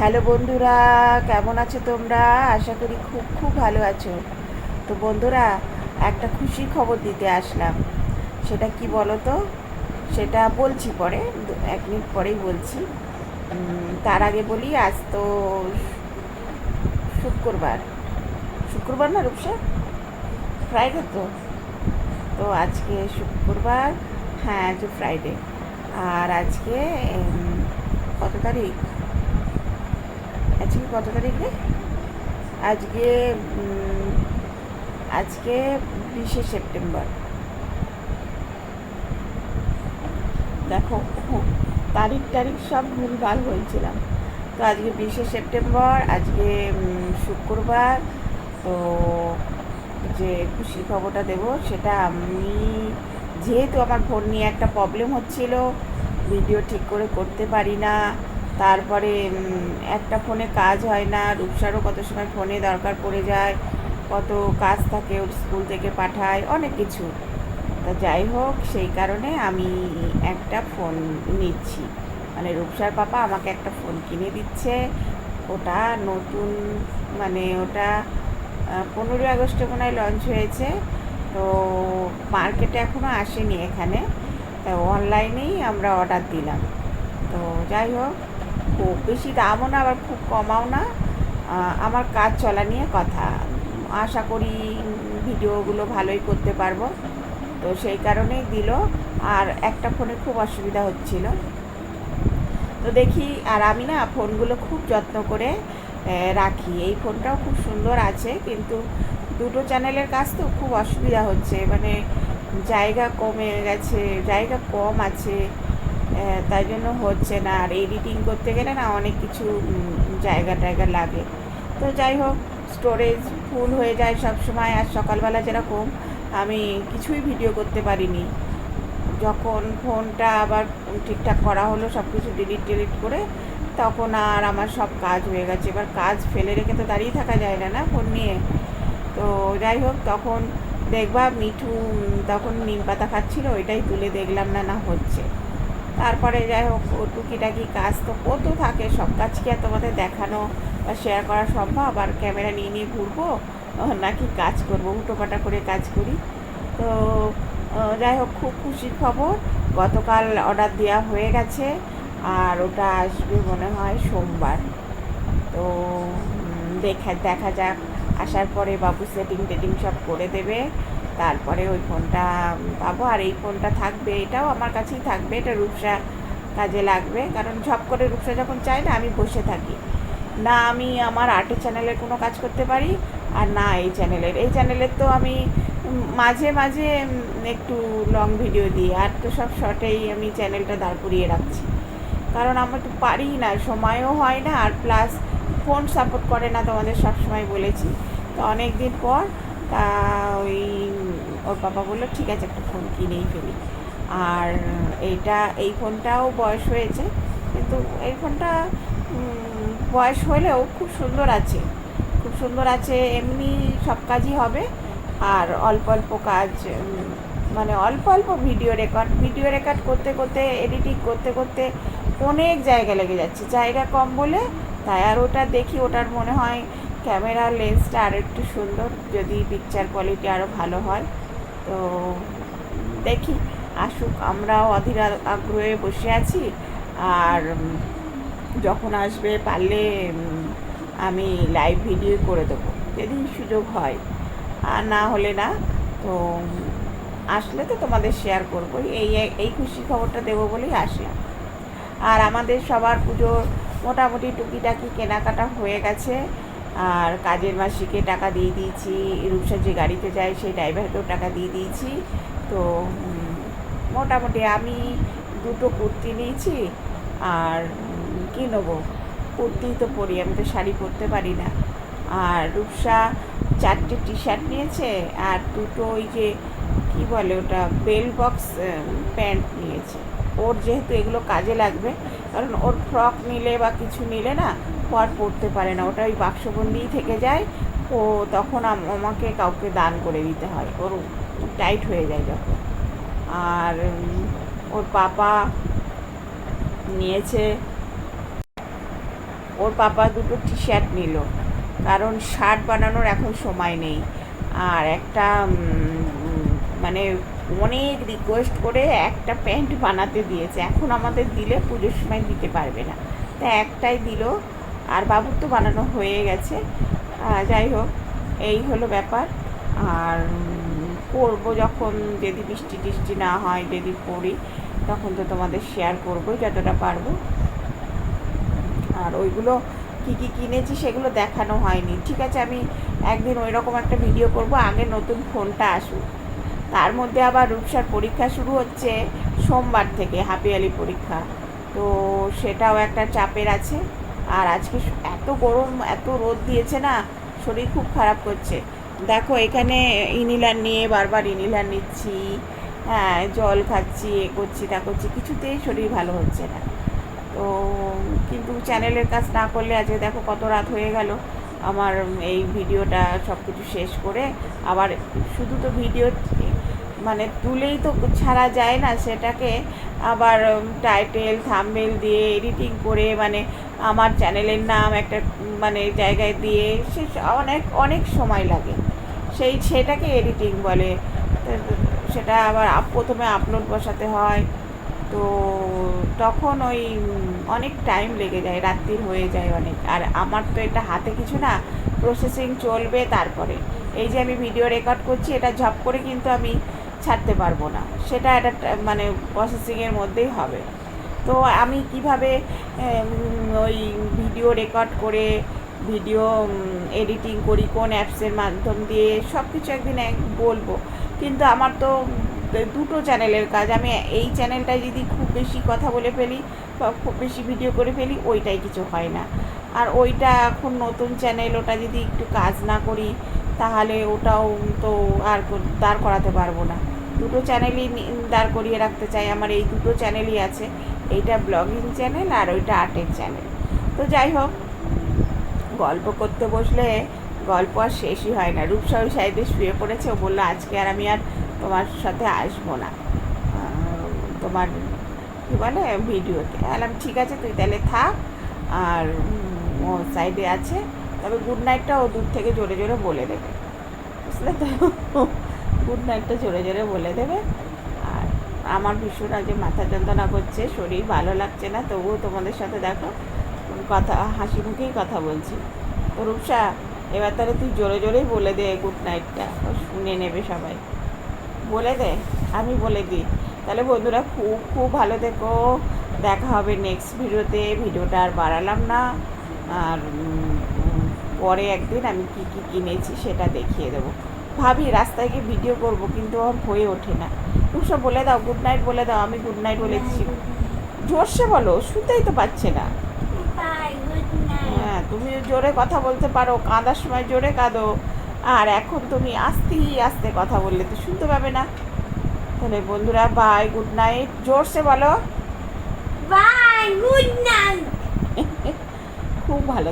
Hello বন্ধুরা, কেমন আছো তোমরা? আশা করি খুব খুব ভালো আছো। তো বন্ধুরা, একটা খুশির খবর দিতে আসলাম। সেটা কি বলো তো সেটা বলছি পরে এক মিনিট পরেই বলছি। তার আগে বলি, আজ তো শুক্রবার। শুক্রবার না রূপসা? ফ্রাইডে তো। তো আজকে শুক্রবার হ্যাঁ আজ ফ্রাইডে আর আজকে কত তারিখ? আজকে কত তারিখে? আজকে আজকে বিশে সেপ্টেম্বর। দেখো তারিখ তারিখ সব ভুলভাল হয়েছিলাম তো আজকে বিশে সেপ্টেম্বর, আজকে শুক্রবার। তো যে খুশি খবরটা দেব, সেটা আমি, যেহেতু আমার ফোন নিয়ে একটা প্রবলেম হচ্ছিল ভিডিও ঠিক করে করতে পারি না তারপরে একটা ফোনে কাজ হয় না, রূপসারও কত সময় ফোনে দরকার পড়ে যায়, কত কাজ থাকে ওর স্কুল থেকে পাঠায়, অনেক কিছু। তা যাই হোক, সেই কারণে আমি একটা ফোন নিচ্ছি। মানে রূপসার পাপা আমাকে একটা ফোন কিনে দিচ্ছে। ওটা নতুন মানে ওটা পনেরোই আগস্টে মনে হয় লঞ্চ হয়েছে। তো মার্কেটে এখনও আসেনি এখানে। তো অনলাইনেই আমরা অর্ডার দিলাম। তো যাই হোক খুব বেশি দামও না, আবার খুব কমাও না। আমার কাজ চলা নিয়ে কথা। আশা করি ভিডিওগুলো ভালোই করতে পারব। তো সেই কারণেই দিল। আর একটা ফোনে খুব অসুবিধা হচ্ছিল। তো দেখি, আর আমি না ফোনগুলো খুব যত্ন করে রাখি। এই ফোনটাও খুব সুন্দর আছে, কিন্তু দুটো চ্যানেলের কাজ তো খুব অসুবিধা হচ্ছে। মানে জায়গা কমে গেছে, জায়গা কম আছে। তাই জন্য হচ্ছে না। আর এডিটিং করতে গেলে না অনেক কিছু জায়গা টায়গা লাগে। তো যাই হোক স্টোরেজ ফুল হয়ে যায় সব সময় আর সকালবেলা যেরকম আমি কিছুই ভিডিও করতে পারিনি। যখন ফোনটা আবার ঠিকঠাক করা হলো সব কিছু ডিলিট টিলিট করে, তখন আর আমার সব কাজ হয়ে গেছে। এবার কাজ ফেলে রেখে তো দাঁড়িয়ে থাকা যায় না না ফোন নিয়ে। তো যাই হোক, তখন দেখবা মিঠু তখন নিম পাতা খাচ্ছিল, ওইটাই তুলে দেখলাম না না হচ্ছে। তারপরে যাই হোক টুকিটাকি কাজ তো কত থাকে, সব কাজ কি আর তোমাদের দেখানো বা শেয়ার করা সম্ভব? আর ক্যামেরা নিয়ে নিয়ে ঘুরবো? নাকি কাজ করব হুটোপাটা করে কাজ করি। তো যাই হোক, খুব খুশির খবর। গতকাল অর্ডার দেওয়া হয়ে গেছে, আর ওটা আসবে মনে হয় সোমবার। তো দেখা দেখা যাক। আসার পরে বাবু সেটিং টেটিং সব করে দেবে। তারপরে ওই ফোনটা পাবো, আর এই ফোনটা থাকবে, এটাও আমার কাছেই থাকবে, এটা রূপসা কাজে লাগবে, কারণ ঝপ করে রূপসা যখন চায় না, আমি বসে থাকি। না, আমি আমার আর্টের চ্যানেলের কোনো কাজ করতে পারি, আর না, এই চ্যানেলের। এই চ্যানেলের তো আমি মাঝে মাঝে একটু লং ভিডিও দিই, আর তো সব শর্টেই আমি চ্যানেলটা দাঁড় করিয়ে রাখছি। কারণ আমরা তো পারি না, সময়ও হয় না, আর প্লাস ফোন সাপোর্ট করে না তোমাদের সব সময় বলেছি। তো অনেক দিন পর, তা ওই ওর বাবা বলল, ঠিক আছে, একটা ফোন কিনেই ফেলি। আর এইটা এই ফোনটাও বয়স হয়েছে, কিন্তু এই ফোনটা বয়স হলেও খুব সুন্দর আছে। খুব সুন্দর আছে, এমনি সব কাজই হবে। আর অল্প অল্প কাজ মানে অল্প অল্প ভিডিও রেকর্ড ভিডিও রেকর্ড করতে করতে, এডিটিং করতে করতে অনেক জায়গা লেগে যাচ্ছে। জায়গা কম বলে, তাই আর ওটা দেখি, ওটার মনে হয় ক্যামেরার লেন্সটা আরও একটু সুন্দর, যদি পিকচার কোয়ালিটি আরও ভালো হয়। তো দেখি, আসুক, আমরাও অধীর আগ্রহে বসে আছি। আর যখন আসবে পারলে আমি লাইভ ভিডিও করে দেবো, যেদিন সুযোগ হয়। আর না হলে না, তো আসলে তো তোমাদের শেয়ার করব এই এই খুশি খবরটা দেবো বলেই আসলাম। আর আমাদের সবার পুজোর মোটামুটি টুকিটাকি কেনাকাটা হয়ে গেছে। আর কাজের মাসিকে টাকা দিয়ে দিয়েছি রূপসা যে গাড়িতে যায় সেই ড্রাইভারকেও টাকা দিয়ে দিয়েছি। তো মোটামুটি আমি দুটো কুর্তি নিয়েছি আর কি নেব? কুর্তি তো পরি, আমি তো শাড়ি পরতে পারি না। আর রূপসা চারটে টি শার্ট নিয়েছে আর দুটো ওই যে, কি বলে ওটা, বেল বক্স প্যান্ট নিয়েছে। ওর যেহেতু এগুলো কাজে লাগবে, কারণ ওর ফ্রক নিলে বা কিছু নিলে না পর পরতে পারে না। ওটা ওই বাক্সবন্দিই থেকে যায়, ও তখন আম- আমাকে কাউকে দান করে দিতে হয়। ওর টাইট হয়ে যায় যখন। আর ওর পাপা নিয়েছে, ওর পাপা দুটো টি শার্ট নিল। কারণ শার্ট বানানোর এখন সময় নেই। আর একটা মানে অনেক রিকোয়েস্ট করে একটা প্যান্ট বানাতে দিয়েছে। এখন আমাদের দিলে পুজোর সময় দিতে পারবে না। তা একটাই দিল আর বাবুর তো বানানো হয়ে গেছে। যাই হোক, এই হলো ব্যাপার। আর করব যখন, যদি বৃষ্টি টিষ্টি না হয়, যদি পড়ি, তখন তো তোমাদের শেয়ার করব যতটা পারব। আর ওইগুলো কী কী কিনেছি সেগুলো দেখানো হয়নি। ঠিক আছে, আমি একদিন ওই রকম একটা ভিডিও করব, আগে নতুন ফোনটা আসুক। তার মধ্যে আবার রূপসার পরীক্ষা শুরু হচ্ছে সোমবার থেকে হাফিয়ালি পরীক্ষা। তো সেটাও একটা চাপের আছে। আর আজকে এত গরম, এত রোদ দিয়েছে না, শরীর খুব খারাপ করছে। দেখো, এখানে ইনিলার নিয়ে বারবার ইনিলার নিচ্ছি হ্যাঁ জল খাচ্ছি, এ করছি, তা করছি, কিছুতেই শরীর ভালো হচ্ছে না। তো কিন্তু চ্যানেলের কাজ না করলে আজকে দেখো কত রাত হয়ে গেল, আমার এই ভিডিওটা সব কিছু শেষ করে, আবার শুধু তো ভিডিও মানে তুলেই তো ছাড়া যায় না, সেটাকে আবার টাইটেল থাম্বেল দিয়ে এডিটিং করে মানে আমার চ্যানেলের নাম একটা মানে জায়গায় দিয়ে সে অনেক অনেক সময় লাগে। সেই সেটাকে এডিটিং বলে। সেটা আবার প্রথমে আপলোড বসাতে হয়। তো তখন ওই অনেক টাইম লেগে যায় রাত্রি হয়ে যায় অনেক। আর আমার তো এটা হাতে কিছু না প্রসেসিং চলবে তারপরে। এই যে আমি ভিডিও রেকর্ড করছি, এটা ঝপ করে কিন্তু আমি ছাড়তে পারব না। সেটা একটা মানে প্রসেসিংয়ের মধ্যেই হবে। তো আমি কীভাবে ওই ভিডিও রেকর্ড করে ভিডিও এডিটিং করি, কোন অ্যাপসের মাধ্যম দিয়ে সব কিছু একদিন এক বলব। কিন্তু আমার তো দুটো চ্যানেলের কাজ। আমি এই চ্যানেলটায় যদি খুব বেশি কথা বলে ফেলি বা খুব বেশি ভিডিও করে ফেলি, ওইটাই কিছু হয় না। আর ওইটা এখন নতুন চ্যানেল ওটা যদি একটু কাজ না করি তাহলে ওটাও তো আর দাঁড় করাতে পারব না। দুটো চ্যানেলই দাঁড় করিয়ে রাখতে চাই। আমার এই দুটো চ্যানেলই আছে। এইটা ব্লগিং চ্যানেল আর ওইটা আর্টের চ্যানেল তো যাই হোক, গল্প করতে বসলে গল্প আর শেষই হয় না। রূপসা ওই সাইডে শুয়ে পড়েছে। ও বলল, আজকে আর আমি আর তোমার সাথে আসব না। তোমার কী বলে ভিডিওতে বললাম, ঠিক আছে, তুই তাহলে থাক। আর ও সাইডে আছে। তবে গুড নাইটটা ও দূর থেকে জোরে জোরে বলে দেবে। বুঝলে তো? গুড নাইটটা জোরে জোরে বলে দেবে। আর আমার ভীষণ আজকে মাথা যন্ত্রণা করছে, শরীর ভালো লাগছে না, তবুও তোমাদের সাথে দেখো, কথা, হাসি মুখেই কথা বলছি। তো রূপসা, এবার তাহলে তুই জোরে জোরেই বলে দে গুড নাইটটা ও শুনে নেবে সবাই। বলে দে, আমি বলে দিই। তাহলে বন্ধুরা খুব খুব ভালো থেকো। দেখা হবে নেক্সট ভিডিওতে ভিডিওটা আর বাড়ালাম না। আর পরে একদিন আমি কি কি কিনেছি সেটা দেখিয়ে দেবো। ভাবি রাস্তায় গিয়ে ভিডিও করব কিন্তু আমার হয়ে ওঠে না। রূপসা বলে দাও গুড নাইট বলে দাও আমি গুড নাইট বলে দিচ্ছি। জোরসে বলো শুনতেই তো পাচ্ছে না. হ্যাঁ তুমি জোরে কথা বলতে পারো কাঁদার সময় জোরে কাঁদো। আর এখন তুমি আস্তেই আস্তে কথা বললে তো শুনতে পাবে না। তাহলে বন্ধুরা বাই গুড নাইট জোরসে বলো। Bye, good night. খুব ভালো।